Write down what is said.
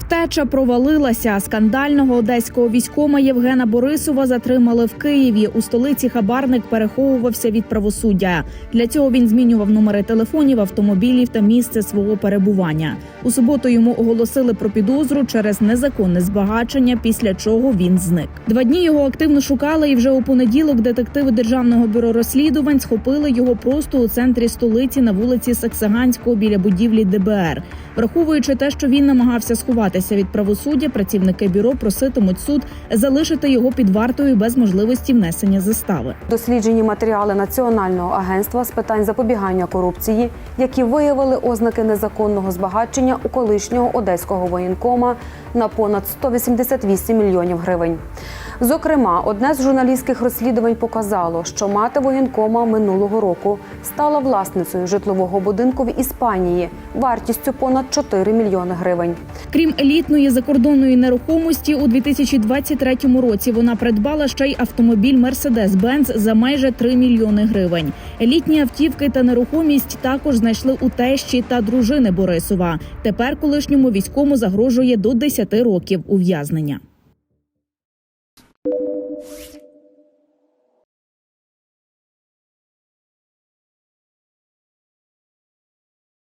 Втеча провалилася. Скандального одеського військома Євгена Борисова затримали в Києві. У столиці хабарник переховувався від правосуддя. Для цього він змінював номери телефонів, автомобілів та місце свого перебування. У суботу йому оголосили про підозру через незаконне збагачення, після чого він зник. Два дні його активно шукали, і вже у понеділок детективи державного бюро розслідувань схопили його просто у центрі столиці на вулиці Саксаганського біля будівлі ДБР. Враховуючи те, що він намагався сховатися від правосуддя, працівники бюро проситимуть суд залишити його під вартою без можливості внесення застави. Досліджені матеріали Національного агентства з питань запобігання корупції, які виявили ознаки незаконного збагачення у колишнього одеського воєнкома на понад 188 мільйонів гривень. Зокрема, одне з журналістських розслідувань показало, що мати воєнкома минулого року стала власницею житлового будинку в Іспанії вартістю понад 4 мільйони гривень. Крім елітної закордонної нерухомості, у 2023 році вона придбала ще й автомобіль Mercedes-Benz за майже 3 мільйони гривень. Елітні автівки та нерухомість також знайшли у тещі та дружини Борисова. Тепер колишньому війському загрожує до 10 років ув'язнення. you